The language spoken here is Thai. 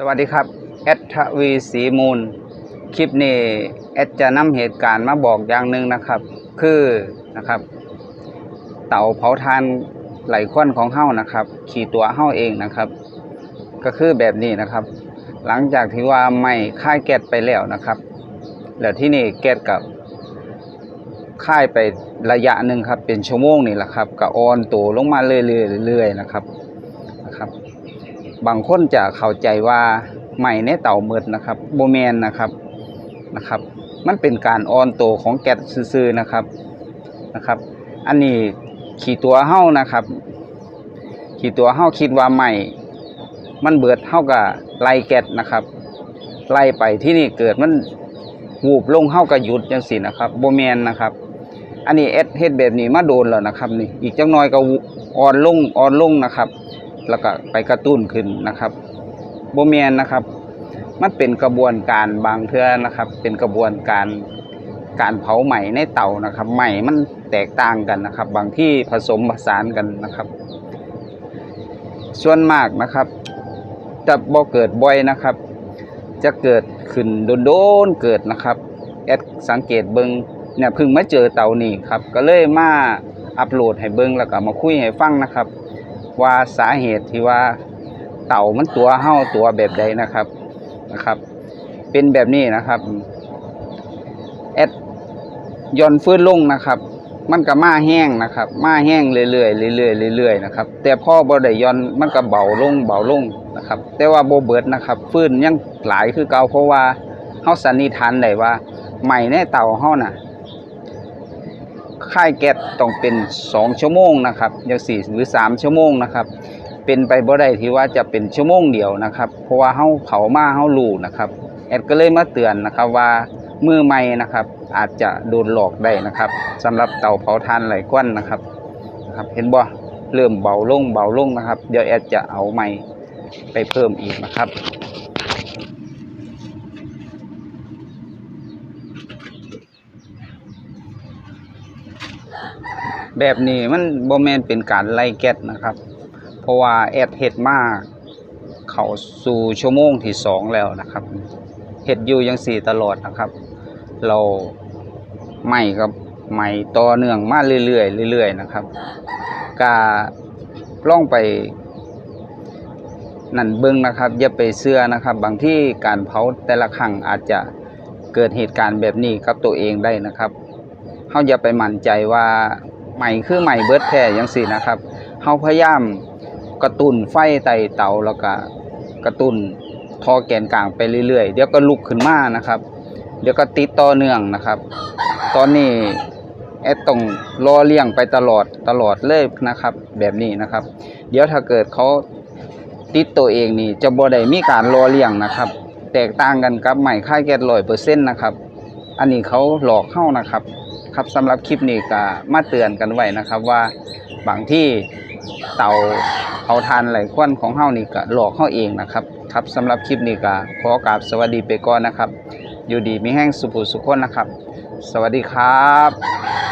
สวัสดีครับแอดทวีสีมูล คลิปนี้แอดจะนำเหตุการณ์มาบอกอย่างหนึ่งนะครับ คือนะครับ เต่าเผาทานไหลควนของเฮ้านะครับ ขี่ตัวเฮ้าเองนะครับ ก็คือแบบนี้นะครับ หลังจากที่ว่าไม่ค่ายแก๊สไปแล้วนะครับ แล้วที่นี่แก๊สกับค่ายไประยะหนึ่งครับ เป็นชั่วโมงนี่แหละครับก็อ่อนตัวลงมาเรื่อยๆเรื่อยๆนะครับนะครับ บางคนจะเข้าใจว่าไหม้ในเต่ามืดนะครับโบแมนนะครับนะครับ มันเป็นการออนโตของแก๊สซื่อๆนะครับนะครับ อันนี้ขี่ตัวเฮ้านะครับ ขี่ตัวเฮ้าคิดว่าไหม้มันเบิดเฮ้ากับไล่แก๊สนะครับ ไล่ไปที่นี่เกิดมันวูบลงเฮ้ากับหยุดจังสินะครับโบแมนนะครับ อันนี้เอสเฮ็ดแบบนี้มาโดนแล้วนะครับ นี่อีกจังน้อยก็อ่อนลงอ่อนลงนะครับ แล้วก็ไปกระตุ้นขึ้นนะครับโบเมียนนะครับ มันเป็นกระบวนการบางเทื่อนะครับ เป็นกระบวนการการเผาไหม้ในเตานะครับไหม้มันแตกต่างกันนะครับ บางที่ผสมผสานกันนะครับ ส่วนมากนะครับ จะบ่เกิดบ่อยนะครับ จะเกิดขึ้นโดนๆเกิดนะครับแอดสังเกตเบิงเนี่ยเพิ่งมาเจอเตานี่ครับ ก็เลยมาอัปโหลดให้เบิงแล้วก็มาคุยให้ฟังนะครับ ว่าสาเหตุที่ว่าเต่ามันตัวเห่าตัวแบบใดนะครับนะครับ เป็นแบบนี้นะครับแอดย่อนฟื้นลงนะครับ มันก็มาแห้งนะครับ มาแห้งเรื่อยๆเรื่อยๆเรื่อยๆนะครับ แต่พ่อบ่ได้ย่อนมันก็เบาลงเบาลงนะครับ แต่ว่าโบเบิดนะครับฟื้นยังหลายคือเก่าเพราะว่าเฮาสันนิษฐานได้ว่าไหม้ในเต่าเฮาน่ะ ค่ายแก๊สต้องเป็น 2 ชั่วโมงนะครับอย่างสี่หรือ 3 ชั่วโมงนะครับ เป็นไปบ่ได้ที่ว่าจะเป็นชั่วโมงเดียวนะครับ เพราะว่าเฮาเผามาเฮารูนะครับแอดก็เลยมาเตือนนะครับว่ามือใหม่นะครับ อาจจะโดนหลอกได้นะครับสำหรับเตาเผาถ่านไหลควันนะครับนะครับ เห็นบ่เริ่มเบาลงเบาลงนะครับ เดี๋ยวแอดจะเอาใหม่ไปเพิ่มอีกนะครับ แบบนี้มันบ่แมนเป็นการไล่แก๊สนะครับ เพราะว่าแอดเฮ็ดมาก เข้าสู่ชั่วโมงที่สองแล้วนะครับเฮ็ดอยู่จังสี่ตลอดนะครับ เราไหม่กับไหม่ต่อเนื่องมาเรื่อยๆเรื่อยๆนะครับกาล่องไปนั่นเบิ่งนะครับอย่าไปเชื่อนะครับ บางที่การเผาแต่ละครั้งอาจจะเกิดเหตุการณ์แบบนี้กับตัวเองได้นะครับเฮาอย่าไปมั่นใจว่า ใหม่คือใหม่เบิร์ดแท้จังซีนะครับเฮาพยายามกระตุนไฟไตเตาแล้วก็กระตุนทอแกนกลางไปเรื่อยๆ เดี๋ยวก็ลุกขึ้นมานะครับ เดี๋ยวก็ติดต่อเนื่องนะครับ ตอนนี้แอดต้องรอเลี้ยงไปตลอดตลอดเลยนะครับ แบบนี้นะครับ เดี๋ยวถ้าเกิดเขาติดตัวเองนี่จะบ่ได้มีการรอเลี้ยงนะครับ แตกต่างกันกับใหม่ค่ายแก๊สร้อยเปอร์เซ็นต์นะครับ อันนี้เขาหลอกเข้านะครับ ครับสำหรับคลิปนี้ก็มาเตือนกันไว้นะครับว่าบางที่เตาเผาทานไหลควันของเฮานี่ก็หลอกเฮาเองนะครับครับสำหรับคลิปนี้ก็ขอกราบสวัสดีไปก่อนนะครับ อยู่ดีมีแห้งสุภุสุขคนนะครับ สวัสดีครับ